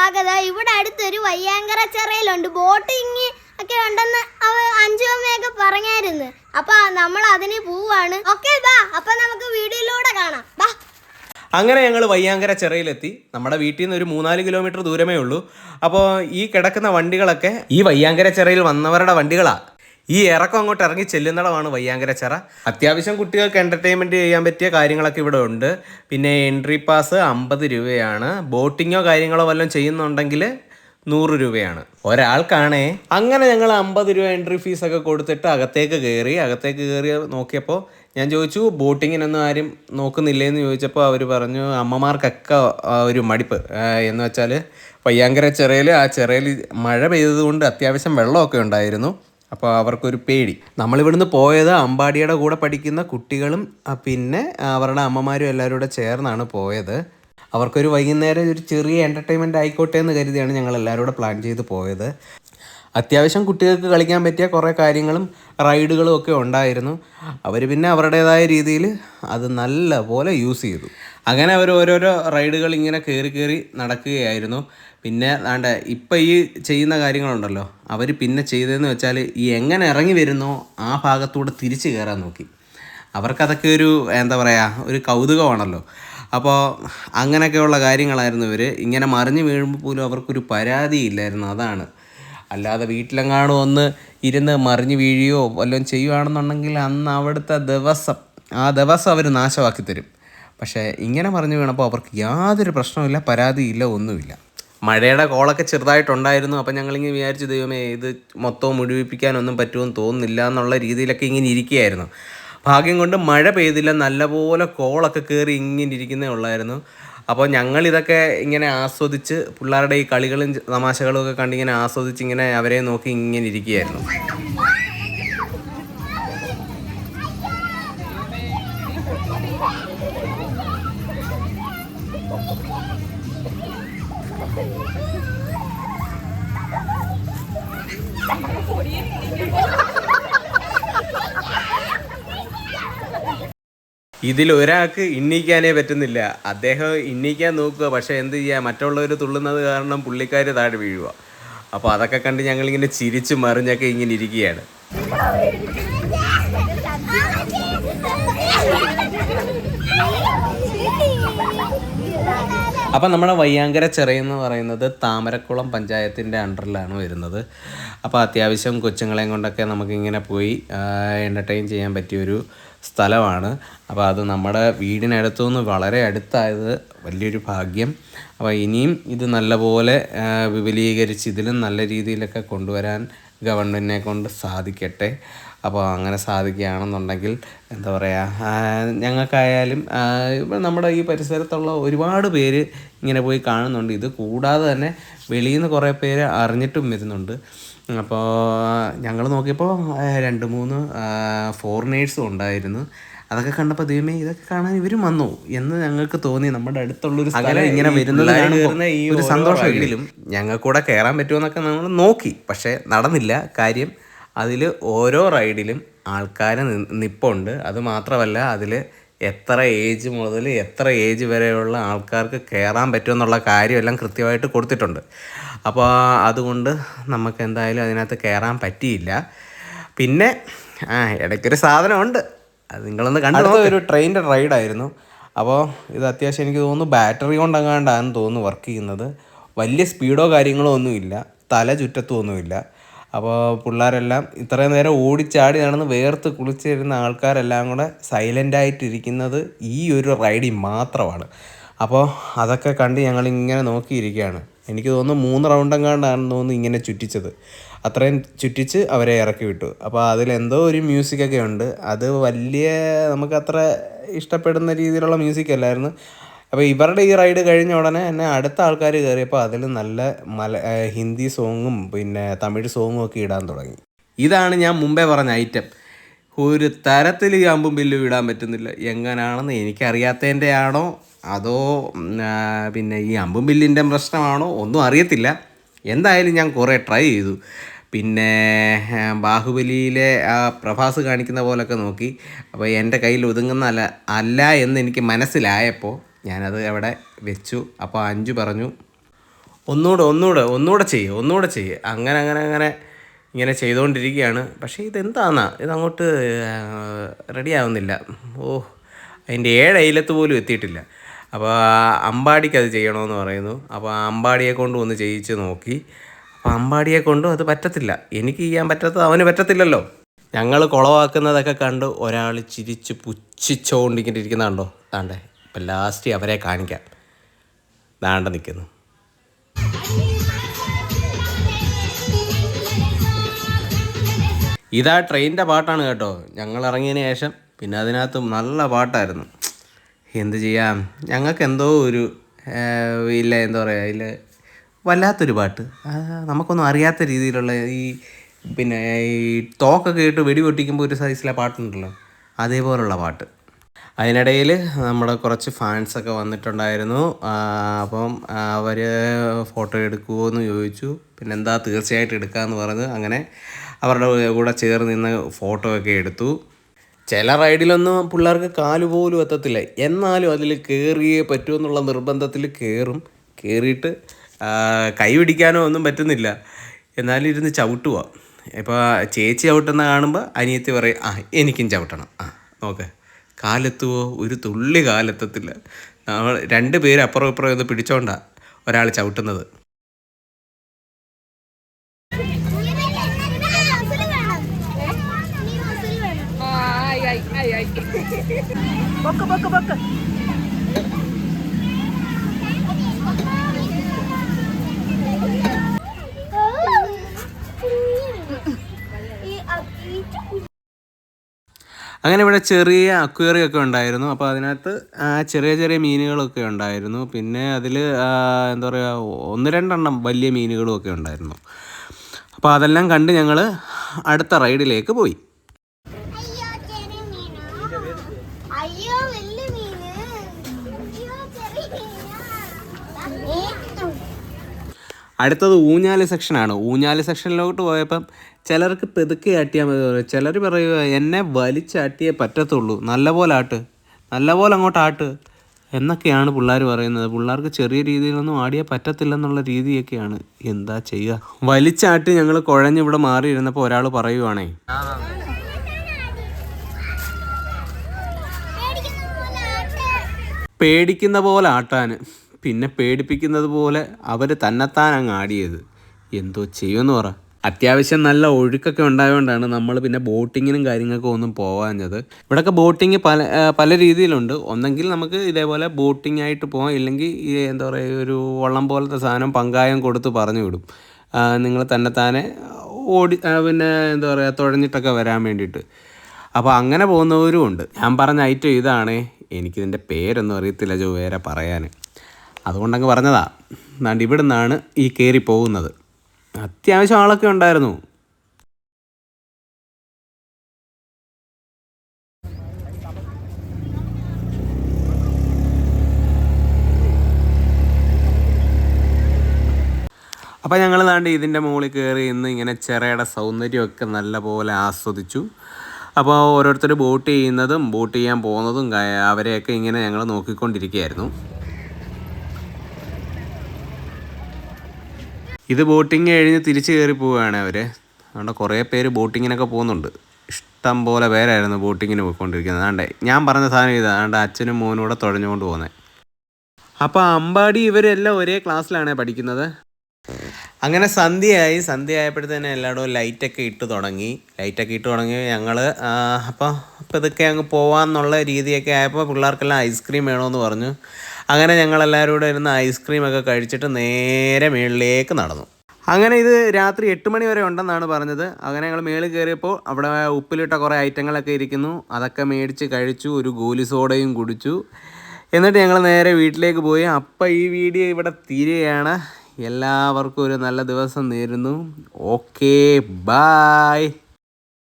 ഭാഗത ഇവിടെ അടുത്തൊരു വയ്യാങ്കര ചെറയിലുണ്ട്. ബോട്ടിങ് ഒക്കെ ഉണ്ടെന്ന് അവ അഞ്ചു അമ്മയൊക്കെ പറഞ്ഞായിരുന്നു. അപ്പൊ നമ്മൾ അതിന് പോവാണ്. ഓക്കെ ബാ. അപ്പൊ നമുക്ക് വീഡിയോയിലൂടെ കാണാം. ബാ. അങ്ങനെ ഞങ്ങൾ വയ്യാങ്കര ചെറയിലെത്തി. നമ്മുടെ വീട്ടിൽ നിന്ന് ഒരു മൂന്നാൽ കിലോമീറ്റർ ദൂരമേ ഉള്ളൂ. അപ്പോൾ ഈ കിടക്കുന്ന വണ്ടികളൊക്കെ ഈ വയ്യാങ്കര ചെറയിൽ വന്നവരുടെ വണ്ടികളാ. ഈ ഇറക്കം അങ്ങോട്ട് ഇറങ്ങി ചെല്ലുന്നിടമാണ് വയ്യാങ്കര ചിറ. അത്യാവശ്യം കുട്ടികൾക്ക് എന്റർടൈൻമെന്റ് ചെയ്യാൻ പറ്റിയ കാര്യങ്ങളൊക്കെ ഇവിടെ ഉണ്ട്. പിന്നെ എൻട്രി പാസ് അമ്പത് രൂപയാണ്. ബോട്ടിങ്ങോ കാര്യങ്ങളോ വല്ലതും ചെയ്യുന്നുണ്ടെങ്കിൽ നൂറ് രൂപയാണ്. ഒരാൾക്കാണേ അങ്ങനെ ഞങ്ങൾ അമ്പത് രൂപ എൻട്രി ഫീസ് ഒക്കെ കൊടുത്തിട്ട് അകത്തേക്ക് കയറി. അകത്തേക്ക് കയറി നോക്കിയപ്പോൾ ഞാൻ ചോദിച്ചു ബോട്ടിങ്ങിനൊന്നും ആരും നോക്കുന്നില്ലേ എന്ന് ചോദിച്ചപ്പോൾ അവർ പറഞ്ഞു അമ്മമാർക്കൊക്കെ ഒരു മടിപ്പ്. എന്ന് വെച്ചാൽ വയ്യാങ്കര ചിറയിൽ ആ ചിറയിൽ മഴ പെയ്തതുകൊണ്ട് അത്യാവശ്യം വെള്ളമൊക്കെ ഉണ്ടായിരുന്നു. അപ്പോൾ അവർക്കൊരു പേടി. നമ്മളിവിടുന്ന് പോയത് അമ്പാടിയുടെ കൂടെ പഠിക്കുന്ന കുട്ടികളും പിന്നെ അവരുടെ അമ്മമാരും എല്ലാവരും കൂടെ ചേർന്നാണ് പോയത്. അവർക്കൊരു വൈകുന്നേരം ഒരു ചെറിയ എന്റർടൈൻമെന്റ് ആയിക്കോട്ടെ എന്ന് കരുതിയാണ് ഞങ്ങൾ എല്ലാവരും കൂടെ പ്ലാൻ ചെയ്ത് പോയത്. അത്യാവശ്യം കുട്ടികൾക്ക് കളിക്കാൻ പറ്റിയ കുറേ കാര്യങ്ങളും റൈഡുകളും ഒക്കെ ഉണ്ടായിരുന്നു. അവർ പിന്നെ അവരുടേതായ രീതിയിൽ അത് നല്ല പോലെ യൂസ് ചെയ്തു. അങ്ങനെ അവർ ഓരോരോ റൈഡുകൾ ഇങ്ങനെ കയറി കയറി നടക്കുകയായിരുന്നു. പിന്നെ വേണ്ട ഇപ്പം ഈ ചെയ്യുന്ന കാര്യങ്ങളുണ്ടല്ലോ. അവർ പിന്നെ ചെയ്തതെന്ന് വെച്ചാൽ ഈ എങ്ങനെ ഇറങ്ങി വരുന്നോ ആ ഭാഗത്തൂടെ തിരിച്ച് കയറാൻ നോക്കി. അവർക്കതൊക്കെ ഒരു എന്താ പറയുക ഒരു കൗതുകമാണല്ലോ. അപ്പോൾ അങ്ങനെയൊക്കെയുള്ള കാര്യങ്ങളായിരുന്നു ഇവർ ഇങ്ങനെ മറിഞ്ഞു വീഴുമ്പോൾ പോലും അവർക്കൊരു പരാതിയില്ലായിരുന്നു. അതാണ്. അല്ലാതെ വീട്ടിലെങ്ങാണോ ഒന്ന് ഇരുന്ന് മറിഞ്ഞു വീഴുകയോ വല്ലതും ചെയ്യുകയാണെന്നുണ്ടെങ്കിൽ അന്ന് അവിടുത്തെ ദിവസം ആ ദിവസം അവർ നാശമാക്കി തരും. പക്ഷേ ഇങ്ങനെ മറിഞ്ഞു വീണപ്പോൾ അവർക്ക് യാതൊരു പ്രശ്നവുമില്ല പരാതിയില്ല ഒന്നുമില്ല. മഴയുടെ കോളൊക്കെ ചെറുതായിട്ടുണ്ടായിരുന്നു. അപ്പം ഞങ്ങളിങ്ങനെ വിചാരിച്ചു ദൈവമേ ഇത് മൊത്തവും മുഴുവിപ്പിക്കാനൊന്നും പറ്റുമെന്ന് തോന്നുന്നില്ല എന്നുള്ള രീതിയിലൊക്കെ ഇങ്ങനെ ഇരിക്കുകയായിരുന്നു. ഭാഗ്യം കൊണ്ട് മഴ പെയ്തില്ല. നല്ലപോലെ കോളൊക്കെ കയറി ഇങ്ങനെ ഇരിക്കുന്നേ ഉള്ളായിരുന്നു. അപ്പോൾ ഞങ്ങൾ ഇതൊക്കെ ഇങ്ങനെ ആസ്വദിച്ച് പിള്ളേരുടെ ഈ കളികളും തമാശകളും ഒക്കെ കണ്ടിങ്ങനെ ആസ്വദിച്ച് ഇങ്ങനെ അവരെ നോക്കി ഇങ്ങനെ ഇരിക്കുകയായിരുന്നു. ഇതിൽ ഒരാൾക്ക് ഇന്നിക്കാനേ പറ്റുന്നില്ല. അദ്ദേഹം ഇന്നിക്കാൻ നോക്കുക പക്ഷേ എന്ത് ചെയ്യുക മറ്റുള്ളവർ തുള്ളുന്നത് കാരണം പുള്ളിക്കാർ താഴെ വീഴുക. അപ്പോൾ അതൊക്കെ കണ്ട് ഞങ്ങളിങ്ങനെ ചിരിച്ചു മറിഞ്ഞൊക്കെ ഇങ്ങനെ ഇരിക്കുകയാണ്. അപ്പം നമ്മുടെ വയ്യാങ്കര ചെറിയെന്ന് പറയുന്നത് താമരക്കുളം പഞ്ചായത്തിന്റെ അണ്ടറിലാണ് വരുന്നത്. അപ്പോൾ അത്യാവശ്യം കൊച്ചുങ്ങളെയും കൊണ്ടൊക്കെ നമുക്കിങ്ങനെ പോയി എന്റർടൈൻ ചെയ്യാൻ പറ്റിയൊരു സ്ഥലമാണ്. അപ്പോൾ അത് നമ്മുടെ വീടിനടുത്തു നിന്ന് വളരെ അടുത്തായത് വലിയൊരു ഭാഗ്യം. അപ്പോൾ ഇനിയും ഇത് നല്ലപോലെ വിപുലീകരിച്ച് ഇതിലും നല്ല രീതിയിലൊക്കെ കൊണ്ടുവരാൻ ഗവൺമെന്റിനെ കൊണ്ട് സാധിക്കട്ടെ. അപ്പോൾ അങ്ങനെ സാധിക്കുകയാണെന്നുണ്ടെങ്കിൽ എന്താ പറയുക ഞങ്ങൾക്കായാലും ഇപ്പം നമ്മുടെ ഈ പരിസരത്തുള്ള ഒരുപാട് പേര് ഇങ്ങനെ പോയി കാണുന്നുണ്ട്. ഇത് കൂടാതെ തന്നെ വെളിയിൽ നിന്ന് കുറേ പേര് അറിഞ്ഞിട്ടും വരുന്നുണ്ട്. അപ്പോൾ ഞങ്ങൾ നോക്കിയപ്പോൾ രണ്ട് മൂന്ന് ഫോറിനേഴ്സും ഉണ്ടായിരുന്നു. അതൊക്കെ കണ്ടപ്പോൾ ദൈവമേ ഇതൊക്കെ കാണാൻ ഇവരും വന്നു എന്ന് ഞങ്ങൾക്ക് തോന്നി. നമ്മുടെ അടുത്തുള്ള ഒരു സ്ഥലം ഇങ്ങനെ വരുന്നത് ഈ ഒരു സന്തോഷമെങ്കിലും ഞങ്ങൾക്കൂടെ കയറാൻ പറ്റുമെന്നൊക്കെ നമ്മൾ നോക്കി. പക്ഷേ നടന്നില്ല. കാര്യം അതിൽ ഓരോ റൈഡിലും ആൾക്കാർ നിപ്പുണ്ട്. അത് മാത്രമല്ല അതിൽ എത്ര ഏജ് മുതൽ എത്ര ഏജ് വരെയുള്ള ആൾക്കാർക്ക് കയറാൻ പറ്റുമെന്നുള്ള കാര്യമെല്ലാം കൃത്യമായിട്ട് കൊടുത്തിട്ടുണ്ട്. അപ്പോൾ അതുകൊണ്ട് നമുക്ക് എന്തായാലും അതിനകത്ത് കയറാൻ പറ്റിയില്ല. പിന്നെ ആ ഇടയ്ക്കൊരു സാധനമുണ്ട്. അത് നിങ്ങളൊന്ന് കണ്ടു ഒരു ട്രെയിനിന്റെ റൈഡായിരുന്നു. അപ്പോൾ ഇത് അത്യാവശ്യം എനിക്ക് തോന്നുന്നു ബാറ്ററി കൊണ്ടങ്ങാണ്ടാണെന്ന് തോന്നുന്നു വർക്ക് ചെയ്യുന്നത്. വലിയ സ്പീഡോ കാര്യങ്ങളോ ഒന്നുമില്ല. തല ചുറ്റത്തും ഒന്നുമില്ല അപ്പോൾ പിള്ളേരെല്ലാം ഇത്രയും നേരം ഓടിച്ചാടി നടന്ന് വേർത്ത് കുളിച്ചിരുന്ന ആൾക്കാരെല്ലാം കൂടെ സൈലന്റായിട്ടിരിക്കുന്നത് ഈ ഒരു റൈഡിൽ മാത്രമാണ്. അപ്പോൾ അതൊക്കെ കണ്ട് ഞങ്ങളിങ്ങനെ നോക്കിയിരിക്കുകയാണ്. എനിക്ക് തോന്നുന്നു മൂന്ന് റൗണ്ടെങ്ങാണ്ടാണെന്ന് തോന്നുന്നു ഇങ്ങനെ ചുറ്റിച്ചത്. അത്രയും ചുറ്റിച്ച് അവരെ ഇറക്കി വിട്ടു. അപ്പോൾ അതിലെന്തോ ഒരു മ്യൂസിക്കൊക്കെ ഉണ്ട്. അത് വലിയ നമുക്കത്ര ഇഷ്ടപ്പെടുന്ന രീതിയിലുള്ള മ്യൂസിക് അല്ലായിരുന്നു. അപ്പോൾ ഇവരുടെ ഈ റൈഡ് കഴിഞ്ഞ ഉടനെ എന്നെ അടുത്ത ആൾക്കാർ കയറിയപ്പോൾ അതിൽ നല്ല മല ഹിന്ദി സോങ്ങും പിന്നെ തമിഴ് സോങ്ങും ഒക്കെ ഇടാൻ തുടങ്ങി. ഇതാണ് ഞാൻ മുമ്പേ പറഞ്ഞ ഐറ്റം ഒരു തരത്തിൽ അമ്പും ബില്ലും ഇടാൻ പറ്റുന്നില്ല. എങ്ങനെയാണെന്ന് എനിക്കറിയാത്തതിന്റെ ആണോ? അതോ പിന്നെ ഈ അമ്പും ബില്ലിന്റെ പ്രശ്നമാണോ? ഒന്നും അറിയത്തില്ല. എന്തായാലും ഞാൻ കുറേ ട്രൈ ചെയ്തു. പിന്നെ ബാഹുബലിയിലെ ആ പ്രഭാസ് കാണിക്കുന്ന പോലൊക്കെ നോക്കി. അപ്പോൾ എന്റെ കയ്യിൽ ഒതുങ്ങുന്ന അല്ല അല്ല എന്ന് എനിക്ക് മനസ്സിലായപ്പോൾ ഞാനത് അവിടെ വെച്ചു. അപ്പോൾ അഞ്ചു പറഞ്ഞു. ഒന്നുകൂടെ ഒന്നുകൂടെ ഒന്നുകൂടെ ചെയ്യ് ഒന്നുകൂടെ ചെയ്യ്. അങ്ങനെ അങ്ങനെ അങ്ങനെ ഇങ്ങനെ ചെയ്തുകൊണ്ടിരിക്കുകയാണ് പക്ഷേ ഇതെന്താന്നാ? ഇതങ്ങോട്ട് റെഡി ആവുന്നില്ല. ഓ അതിന്റെ ഏഴ് അയിലത്ത് പോലും എത്തിയിട്ടില്ല. അപ്പോൾ അമ്പാടിക്ക് അത് ചെയ്യണമെന്ന് പറയുന്നു. അപ്പോൾ അമ്പാടിയെ കൊണ്ട് ഒന്ന് ചെയ്യിച്ച് നോക്കി. അപ്പോൾ അമ്പാടിയെ കൊണ്ടും അത് പറ്റത്തില്ല. എനിക്ക് ചെയ്യാൻ പറ്റാത്തത് അവന് പറ്റത്തില്ലല്ലോ. ഞങ്ങൾ കുളവാക്കുന്നതൊക്കെ കണ്ട് ഒരാൾ ചിരിച്ച് പുച്ഛിച്ചുകൊണ്ടിങ്ങനെ ഇരിക്കുന്നുണ്ടോ? താണ്ടേ ഇപ്പം ലാസ്റ്റ് അവരെ കാണിക്കാം. ദാണ്ട നിൽക്കുന്നു ഇതാ ട്രെയിനിന്റെ പാട്ടാണ് കേട്ടോ. ഞങ്ങൾ ഇറങ്ങിയതിന് ശേഷം പിന്നെ അതിനകത്ത് നല്ല പാട്ടായിരുന്നു. എന്ത് ചെയ്യാം? ഞങ്ങൾക്ക് എന്തോ ഒരു ഇല്ല എന്താ പറയുക ഇല്ല വല്ലാത്തൊരു പാട്ട്. നമുക്കൊന്നും അറിയാത്ത രീതിയിലുള്ള ഈ പിന്നെ ഈ തോക്കൊക്കെ ഇട്ട് വെടി പൊട്ടിക്കുമ്പോൾ ഒരു സൈസിലെ പാട്ടുണ്ടല്ലോ. അതേപോലുള്ള പാട്ട്. അതിനിടയിൽ നമ്മുടെ കുറച്ച് ഫാൻസൊക്കെ വന്നിട്ടുണ്ടായിരുന്നു. അപ്പം അവർ ഫോട്ടോ എടുക്കുമോ എന്ന് ചോദിച്ചു. പിന്നെ എന്താ തീർച്ചയായിട്ടും എടുക്കാമെന്ന് പറഞ്ഞ് അങ്ങനെ അവരുടെ കൂടെ ചേർന്ന് നിന്ന് ഫോട്ടോ ഒക്കെ എടുത്തു. ചില റൈഡിലൊന്നും പിള്ളേർക്ക് കാൽ പോലും എത്തത്തില്ല. എന്നാലും അതിൽ കയറിയേ പറ്റൂ എന്നുള്ള നിർബന്ധത്തിൽ കയറും കയറിയിട്ട് കൈ പിടിക്കാനോ ഒന്നും പറ്റുന്നില്ല. എന്നാലും ഇരുന്ന് ചവിട്ടുക ഇപ്പോൾ ചേച്ചി ചവിട്ടുന്ന കാണുമ്പോൾ അനിയത്തി പറയും ആ എനിക്കും ചവിട്ടണം. ആ നോക്ക്. കാലെത്തുവോ? ഒരു തുള്ളി കാലെത്തത്തില്ല. നമ്മൾ രണ്ട് പേര് അപ്പുറം ഇപ്പുറം ഒന്ന് പിടിച്ചോണ്ടാ ഒരാൾ ചവിട്ടുന്നത്. പൊക്ക് പൊക്ക് പൊക്ക്. അങ്ങനെ ഇവിടെ ചെറിയ അക്വേറിയം ഒക്കെ ഉണ്ടായിരുന്നു. അപ്പോൾ അതിനകത്ത് ചെറിയ ചെറിയ മീനുകളൊക്കെ ഉണ്ടായിരുന്നു. പിന്നെ അതിൽ എന്താ പറയുക ഒന്ന് രണ്ടെണ്ണം വലിയ മീനുകളും ഒക്കെ ഉണ്ടായിരുന്നു. അപ്പോൾ അതെല്ലാം കണ്ട് ഞങ്ങൾ അടുത്ത റൈഡിലേക്ക് പോയി അയ്യോ ചെറിയ മീനാ അയ്യോ വലിയ മീന് അയ്യോ ചെറിയ മീനാ അടുത്തത് ഊഞ്ഞാൽ സെക്ഷനാണ്. ഊഞ്ഞാൽ സെക്ഷനിലോട്ട് പോയപ്പം ചിലർക്ക് പെതുക്കെ ആട്ടിയാൽ മതി പറയും. ചിലർ പറയുക എന്നെ വലിച്ചാട്ടിയേ പറ്റത്തുള്ളൂ. നല്ലപോലെ ആട്ട്. നല്ലപോലെ അങ്ങോട്ട് ആട്ട്. എന്നൊക്കെയാണ് പിള്ളേർ പറയുന്നത്. പിള്ളേർക്ക് ചെറിയ രീതിയിലൊന്നും ആടിയാൽ പറ്റത്തില്ലെന്നുള്ള രീതിയൊക്കെയാണ്. എന്താ ചെയ്യുക വലിച്ചാട്ടി ഞങ്ങൾ കുഴഞ്ഞ് ഇവിടെ മാറിയിരുന്നപ്പോൾ ഒരാൾ പറയുവാണേ. പേടിക്കുന്ന പോലെ ആട്ടാൻ. പിന്നെ പേടിപ്പിക്കുന്നത് പോലെ അവർ തന്നെത്താൻ അങ്ങ് ആടിയത്. എന്തോ ചെയ്യുമെന്ന് പറ. അത്യാവശ്യം നല്ല ഒഴുക്കൊക്കെ ഉണ്ടായതുകൊണ്ടാണ് നമ്മൾ പിന്നെ ബോട്ടിങ്ങിനും കാര്യങ്ങൾക്കും ഒന്നും പോകാഞ്ഞത് ഇവിടെയൊക്കെ ബോട്ടിങ് പല പല രീതിയിലുണ്ട്. ഒന്നെങ്കിൽ നമുക്ക് ഇതേപോലെ ബോട്ടിംഗ് ആയിട്ട് പോകാം ഇല്ലെങ്കിൽ എന്താ പറയുക ഒരു വള്ളം പോലത്തെ സാധനം പങ്കായം കൊടുത്ത് പറഞ്ഞു വിടും. നിങ്ങൾ തന്നെത്താനെ ഓടി പിന്നെ എന്താ പറയുക തുഴഞ്ഞിട്ടൊക്കെ വരാൻ വേണ്ടിയിട്ട്. അപ്പോൾ അങ്ങനെ പോകുന്നവരും ഉണ്ട്. ഞാൻ പറഞ്ഞ ഐറ്റം ഇതാണ്. എനിക്കിതിന്റെ പേരൊന്നും അറിയത്തില്ല വേറെ പറയാൻ. അതുകൊണ്ടങ്ങ് പറഞ്ഞതാ. എന്നാണ്ട് ഇവിടെ നിന്നാണ് ഈ കയറി പോകുന്നത്. അത്യാവശ്യം ആളൊക്കെ ഉണ്ടായിരുന്നു. അപ്പോൾ ഞങ്ങൾ താണ്ട് ഇതിന്റെ മുകളിൽ കയറി ഇന്ന് ഇങ്ങനെ ചിറയുടെ സൗന്ദര്യമൊക്കെ നല്ലപോലെ ആസ്വദിച്ചു. അപ്പോൾ ഓരോരുത്തർ ബോട്ട് ചെയ്യുന്നതും ബോട്ട് ചെയ്യാൻ പോകുന്നതും അവരെയൊക്കെ ഇങ്ങനെ ഞങ്ങൾ നോക്കിക്കൊണ്ടിരിക്കുകയായിരുന്നു. ഇത് ബോട്ടിങ് കഴിഞ്ഞ് തിരിച്ച് കയറി പോവുകയാണ് അവർ അതുകൊണ്ട് കുറേ പേര് ബോട്ടിങ്ങിനൊക്കെ പോകുന്നുണ്ട്. ഇഷ്ടം പോലെ പേരായിരുന്നു ബോട്ടിങ്ങിന് പോയിക്കൊണ്ടിരിക്കുന്നത്. അതാണ്ട് ഞാൻ പറഞ്ഞ സാധനം ഇത്. അതുകൊണ്ട് അച്ഛനും മോനും കൂടെ തുഴഞ്ഞുകൊണ്ട് പോകുന്നത് അപ്പോൾ അമ്പാടി ഇവരെല്ലാം ഒരേ ക്ലാസ്സിലാണ് പഠിക്കുന്നത്. അങ്ങനെ സന്ധ്യയായി. സന്ധ്യ ആയപ്പോഴത്തേന് എല്ലായിടവും ലൈറ്റൊക്കെ ഇട്ട് തുടങ്ങി. ലൈറ്റൊക്കെ ഇട്ട് തുടങ്ങി. ഞങ്ങൾ അപ്പോൾ ഇതൊക്കെ അങ്ങ് പോകാമെന്നുള്ള രീതിയൊക്കെ ആയപ്പോൾ പിള്ളേർക്കെല്ലാം ഐസ്ക്രീം വേണമെന്ന് പറഞ്ഞു. അങ്ങനെ ഞങ്ങളെല്ലാവരും കൂടെ ഇരുന്ന് ഐസ്ക്രീമൊക്കെ കഴിച്ചിട്ട് നേരെ മുകളിലേക്ക് നടന്നു. അങ്ങനെ ഇത് രാത്രി എട്ട് മണി വരെ ഉണ്ടെന്നാണ് പറഞ്ഞത്. അങ്ങനെ ഞങ്ങൾ മേളിൽ കയറിയപ്പോൾ അവിടെ ഉപ്പിലിട്ട കുറേ ഐറ്റങ്ങളൊക്കെ ഇരിക്കുന്നു. അതൊക്കെ മേടിച്ച് കഴിച്ചു ഒരു ഗോലി സോഡയും കുടിച്ചു. എന്നിട്ട് ഞങ്ങൾ നേരെ വീട്ടിലേക്ക് പോയി. അപ്പം ഈ വീഡിയോ ഇവിടെ തീരുകയാണ്. എല്ലാവർക്കും ഒരു നല്ല ദിവസം നേരുന്നു. Okay bye